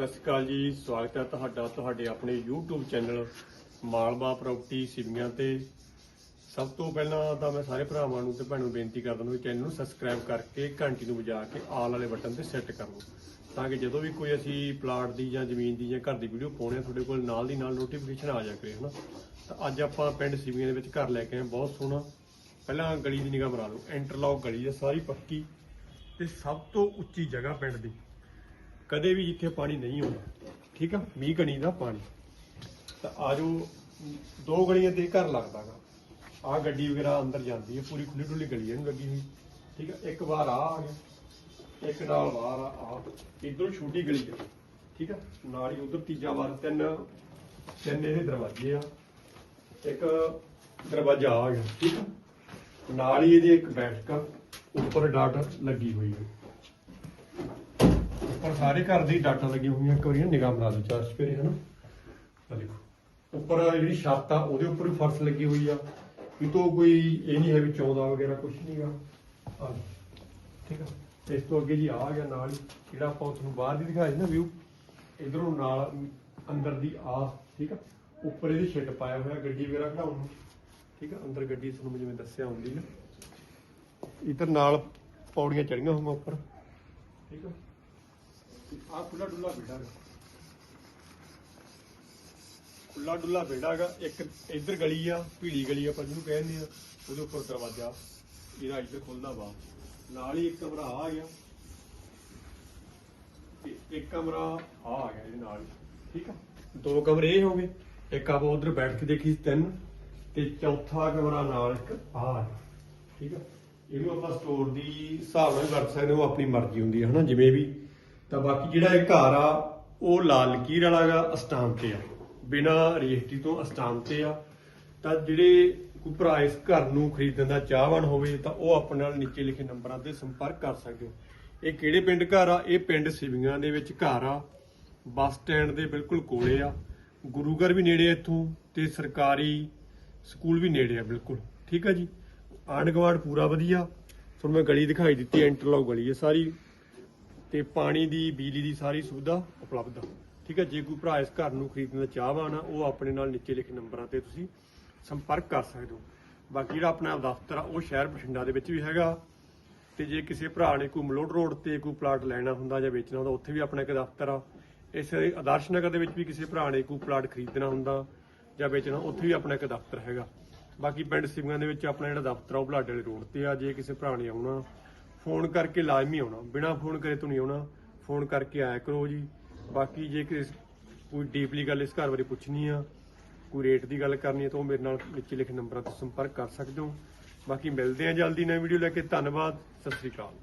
ਸਤਿ ਸ਼੍ਰੀ ਅਕਾਲ ਜੀ, ਸਵਾਗਤ ਹੈ ਤੁਹਾਡਾ, ਤੁਹਾਡੇ ਆਪਣੇ YouTube channel Malwa property Sivian ਤੇ। ਸਭ ਤੋਂ ਪਹਿਲਾਂ ਤਾਂ ਮੈਂ ਸਾਰੇ ਭਰਾਵਾਂ ਨੂੰ ਤੇ ਭੈਣਾਂ ਨੂੰ ਬੇਨਤੀ ਕਰਦਾ ਹਾਂ ਕਿ ਚੈਨਲ ਨੂੰ ਸਬਸਕ੍ਰਾਈਬ ਕਰਕੇ ਘੰਟੀ ਨੂੰ ਵਜਾ ਕੇ ਆਲ ਵਾਲੇ ਬਟਨ ਤੇ ਸੈੱਟ ਕਰ ਲਓ ਤਾਂ ਕਿ ਜਦੋਂ ਵੀ ਕੋਈ ਅਸੀਂ ਪਲਾਟ ਦੀ ਜਾਂ ਜ਼ਮੀਨ ਦੀ ਜਾਂ ਘਰ ਦੀ ਵੀਡੀਓ ਪਾਉਣੇ ਆ, ਤੁਹਾਡੇ ਕੋਲ ਨਾਲ ਦੀ ਨਾਲ ਨੋਟੀਫਿਕੇਸ਼ਨ ਆ ਜਾ ਕਰੇ, ਹਨਾ? ਤਾਂ ਅੱਜ ਆਪਾਂ ਪਿੰਡ ਸਿਵੀਆਂ ਦੇ ਵਿੱਚ ਘਰ ਲੈ ਕੇ ਆਏ, ਬਹੁਤ ਸੋਹਣਾ। ਪਹਿਲਾਂ ਗਲੀ ਦੀ ਨਿਗਾਹ ਬਣਾ ਲਓ ਇੰਟਰਲੌਕ ਗਲੀ ਹੈ ਸਾਰੀ ਪੱਕੀ ਤੇ ਸਭ ਤੋਂ ਉੱਚੀ ਜਗ੍ਹਾ ਪਿੰਡ ਦੀ। ਕਦੇ ਵੀ ਜਿੱਥੇ ਪਾਣੀ ਨਹੀਂ ਆਉਂਦਾ, ਠੀਕ ਆ? ਮੀਂਹ ਕਣੀ ਦਾ ਪਾਣੀ। ਤਾਂ ਆਜੋ, ਦੋ ਗਲੀਆਂ ਤੇ ਘਰ ਲੱਗਦਾਗਾ ਆ ਗੱਡੀ ਵਗੈਰਾ ਅੰਦਰ ਜਾਂਦੀ ਹੈ ਪੂਰੀ ਖੁੱਲੀ ਡੁੱਲੀ ਗਲੀ ਇਹਨੂੰ ਲੱਗੀ ਹੋਈ, ਠੀਕ ਆ? ਇੱਕ ਵਾਰ ਆ ਆ ਗਿਆ। ਇੱਕ ਨਾਲ ਵਾਰ ਆ ਆ। ਇਧਰੋਂ ਛੋਟੀ ਗਲੀ ਆ, ਠੀਕ ਆ? ਨਾਲ ਹੀ ਉਧਰ ਤੀਜਾ ਵਾਰ ਤਿੰਨ ਤਿੰਨ ਇਹਦੇ ਦਰਵਾਜ਼ੇ ਆ। ਇੱਕ ਦਰਵਾਜ਼ਾ ਆ ਗਿਆ, ਠੀਕ ਆ? ਨਾਲ ਹੀ ਇਹਦੀ ਇੱਕ ਬੈਠਕ ਉੱਪਰ ਡਾਟ ਲੱਗੀ ਹੋਈ ਹੈ ਉੱਪਰ ਸਾਰੇ ਘਰ ਦੀ ਡਾਟਾ ਲੱਗੀਆਂ ਹੋਈਆਂ, ਇੱਕ ਵਾਰੀ ਨਿਗਾਹ ਬਣਾ ਲਓ ਚਾਰ ਚਪੇਰੇ ਹਨਾ? ਆ ਦੇਖੋ, ਉੱਪਰ ਜਿਹੜੀ ਛੱਤ ਆ, ਉਹਦੇ ਉੱਪਰ ਵੀ ਫਰਸ਼ ਲੱਗੀ ਹੋਈ ਆ। ਕਿਤੋਂ ਕੋਈ ਇਹ ਨਹੀਂ ਹੈ ਵੀ ਚੌਂਦਾ ਵਗੈਰਾ ਕੁਝ ਨਹੀਂਗਾ ਆ। ਠੀਕ ਆ? ਇਸ ਤੋਂ ਅੱਗੇ ਜੀ ਆ ਗਿਆ ਨਾਲ ਜਿਹੜਾ ਆਪਾਂ ਤੁਹਾਨੂੰ ਬਾਹਰ ਦੀ ਦਿਖਾਇਆ ਨਾ ਵਿਊ ਇਧਰੋਂ ਨਾਲ ਅੰਦਰ ਦੀ ਆ, ਠੀਕ ਆ? ਉੱਪਰ ਇਹਦੀ ਛਿੱਟ ਪਾਇਆ ਹੋਇਆ ਗੱਡੀ ਵਗੈਰਾ ਖੜਾਉਣ ਨੂੰ, ਠੀਕ ਆ? ਅੰਦਰ ਗੱਡੀ ਤੁਹਾਨੂੰ ਜਿਵੇਂ ਦੱਸਿਆ ਹੁੰਦੀ ਨਾ ਇਧਰ ਨਾਲ ਪੌੜੀਆਂ ਚੜੀਆਂ ਹੋਈਆਂ ਉੱਪਰ, ਠੀਕ ਆ? ਆ ਖੁੱਲਾ ਡੁੱਲਾ ਬੇੜਾ ਹੈਗਾ ਖੁੱਲਾ ਡੁੱਲਾ ਬੇੜਾ ਹੈਗਾ ਇੱਕ ਇੱਧਰ ਗਲੀ ਆ ਭੀੜੀ ਗਲੀ ਆਪਾਂ ਜਿਹਨੂੰ ਕਹਿੰਦੇ ਆ ਉਹਦੇ ਉੱਪਰ ਦਰਵਾਜ਼ਾ। ਇਹਦਾ ਇੱਧਰ ਖੁੱਲਦਾ ਵਾ। ਨਾਲ ਹੀ ਇੱਕ ਕਮਰਾ ਆ ਗਿਆ। ਤੇ ਇੱਕ ਕਮਰਾ ਆ ਆ ਗਿਆ ਇਹਦੇ ਨਾਲ ਹੀ, ਠੀਕ ਆ? ਦੋ ਕਮਰੇ ਇਹ ਹੋ ਗਏ। ਇੱਕ ਆਪਾਂ ਉਧਰ ਬੈਠ ਕੇ ਦੇਖੀ ਤਿੰਨ। ਤੇ ਚੌਥਾ ਕਮਰਾ ਨਾਲ ਇੱਕ ਆ ਠੀਕ ਆ? ਇਹਨੂੰ ਆਪਾਂ ਸਟੋਰ ਦੀ ਹਿਸਾਬ ਨਾਲ ਵੀ ਵਰਤ ਸਕਦੇ ਹਾਂ। ਉਹ ਆਪਣੀ ਮਰਜ਼ੀ ਹੁੰਦੀ ਹੈ ਹਨਾ? ਜਿਵੇਂ ਵੀ ਤਾਂ ਬਾਕੀ ਜਿਹੜਾ ਇਹ ਘਰ ਆ, ਉਹ ਲਾਲ ਲਕੀਰ ਵਾਲਾਗਾ ਅਸਟਾਮ ਤੇ ਆ। ਬਿਨਾ ਰਜਿਸਟਰੀ ਤੋਂ ਅਸਟਾਮ ਤੇ ਆ। ਤਾਂ ਜਿਹੜੇ ਕੋਈ ਭਰਾ ਇਸ ਘਰ ਨੂੰ ਖਰੀਦਣ ਦਾ ਚਾਹਵਾਨ ਹੋਵੇ, ਤਾਂ ਉਹ ਆਪਣੇ ਨਾਲ ਨੀਚੇ ਲਿਖੇ ਨੰਬਰਾਂ ਤੇ ਸੰਪਰਕ ਕਰ ਸਕਦੇ ਹੋ। ਇਹ ਕਿਹੜੇ ਪਿੰਡ ਘਰ ਆ? ਇਹ ਪਿੰਡ ਸਿਵੀਆਂ ਦੇ ਵਿੱਚ ਘਰ ਆ। ਬੱਸ ਸਟੈਂਡ ਦੇ ਬਿਲਕੁਲ ਕੋਲੇ ਆ। ਗੁਰੂ ਘਰ ਵੀ ਨੇੜੇ ਆ ਇੱਥੋਂ ਤੇ ਸਰਕਾਰੀ ਸਕੂਲ ਵੀ ਨੇੜੇ ਆ ਬਿਲਕੁਲ। ਠੀਕ ਆ ਜੀ? ਆਂਢ ਗੁਆਂਢ ਪੂਰਾ ਵਧੀਆ। ਤੁਹਾਨੂੰ ਮੈਂ ਗਲੀ ਦਿਖਾਈ ਦਿੱਤੀ ਇੰਟਰਲੌਕ ਗਲੀ ਹੈ ਸਾਰੀ। ਤੇ ਪਾਣੀ ਦੀ, ਬਿਜਲੀ ਦੀ ਸਾਰੀ ਸੁਵਿਧਾ ਉਪਲਬਧ ਆ। ਠੀਕ ਹੈ ਜੇ ਕੋਈ ਭਰਾ ਇਸ ਘਰ ਨੂੰ ਖਰੀਦਣ ਦਾ ਚਾਹਵਾਨ ਆ, ਉਹ ਆਪਣੇ ਨਾਲ ਨੀਚੇ ਲਿਖੇ ਨੰਬਰਾਂ ਤੇ ਤੁਸੀਂ ਸੰਪਰਕ ਕਰ ਸਕਦੇ ਹੋ। ਬਾਕੀ ਜਿਹੜਾ ਆਪਣਾ ਦਫ਼ਤਰ ਆ, ਉਹ ਸ਼ਹਿਰ ਬਠਿੰਡਾ ਦੇ ਵਿੱਚ ਵੀ ਹੈਗਾ। ਤੇ ਜੇ ਕਿਸੇ ਭਰਾ ਨੇ ਕੋਈ ਮਲੋਟ ਰੋਡ ਤੇ ਕੋਈ ਪਲਾਟ ਲੈਣਾ ਹੁੰਦਾ ਜਾਂ ਵੇਚਣਾ ਹੁੰਦਾ, ਉੱਥੇ ਵੀ ਆਪਣਾ ਇੱਕ ਦਫ਼ਤਰ ਆ। ਇਸ ਆਦਰਸ਼ ਨਗਰ ਦੇ ਵਿੱਚ ਵੀ ਕਿਸੇ ਭਰਾ ਨੇ ਕੋਈ ਪਲਾਟ ਖਰੀਦਣਾ ਹੁੰਦਾ ਜਾਂ ਵੇਚਣਾ, ਉੱਥੇ ਵੀ ਆਪਣਾ ਇੱਕ ਦਫ਼ਤਰ ਹੈਗਾ। ਬਾਕੀ ਪਿੰਡ ਸਿਵੀਆਂ ਦੇ ਵਿੱਚ ਆਪਣਾ ਜਿਹੜਾ ਦਫ਼ਤਰ ਆ, ਉਹ ਬਲਾਡੇ ਵਾਲੇ ਰੋਡ ਤੇ ਆ। ਜੇ ਕਿਸੇ ਭਰਾ ਨੇ ਆਉਣਾ ਫੋਨ ਕਰਕੇ ਲਾਜ਼ਮੀ ਆਉਣਾ। ਬਿਨਾ ਫੋਨ ਕਰੇ ਤੋਂ ਨਹੀਂ ਆਉਣਾ। ਫੋਨ ਕਰਕੇ ਆਇਆ ਕਰੋ ਜੀ। ਬਾਕੀ ਜੇ ਕਿਸੇ ਕੋਈ ਡੀਪਲੀ ਗੱਲ ਇਸ ਘਰ ਬਾਰੇ ਪੁੱਛਣੀ ਆ, ਕੋਈ ਰੇਟ ਦੀ ਗੱਲ ਕਰਨੀ ਹੈ ਤਾਂ ਉਹ ਮੇਰੇ ਨਾਲ ਨੀਚੇ ਲਿਖੇ ਨੰਬਰਾਂ ਤੇ ਸੰਪਰਕ ਕਰ ਸਕਦੇ ਹੋ। ਬਾਕੀ ਮਿਲਦੇ ਆ ਜਲਦੀ ਨਵੀਂ ਵੀਡੀਓ ਲੈ ਕੇ। ਧੰਨਵਾਦ। ਸਤਿ ਸ੍ਰੀ ਅਕਾਲ।